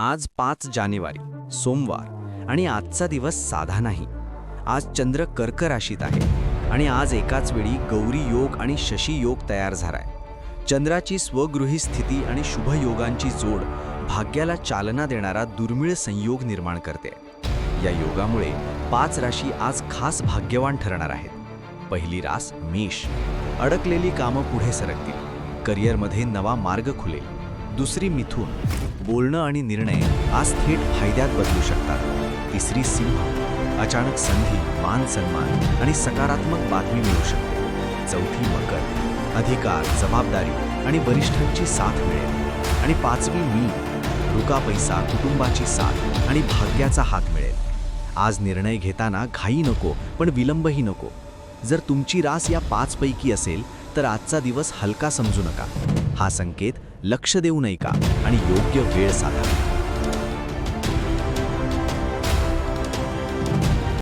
आज पाच जानेवारी सोमवार आणि आजचा दिवस साधा नाही. आज चंद्र कर्क राशीत आहे आणि आज एकाच वेळी गौरी योग आणि शशी योग तयार झालाय. चंद्राची स्वगृही स्थिती आणि शुभयोगांची जोड भाग्याला चालना देणारा दुर्मिळ संयोग निर्माण करते. या योगामुळे पाच राशी आज खास भाग्यवान ठरणार आहेत. पहिली रास मेष. अडकलेली कामं पुढे सरकतील. करिअरमध्ये नवा मार्ग खुलेल. दुसरी मिथून. बोलणं आणि निर्णय आज थेट फायद्यात बदलू शकतात. तिसरी सिंह. अचानक संधी मान सन्मान आणि सकारात्मक बातमी मिळू शकते. चौथी मकर अधिकार जबाबदारी आणि वरिष्ठांची साथ मिळेल. आणि पाचवी मी. रुका पैसा कुटुंबाची साथ आणि भाग्याचा हात मिळेल. आज निर्णय घेताना घाई नको पण विलंबही नको. जर तुमची रास या पाचपैकी असेल तर आजचा दिवस हलका समजू नका. हा संकेत लक्ष देऊ नये का? आणि योग्य वेळ साधा.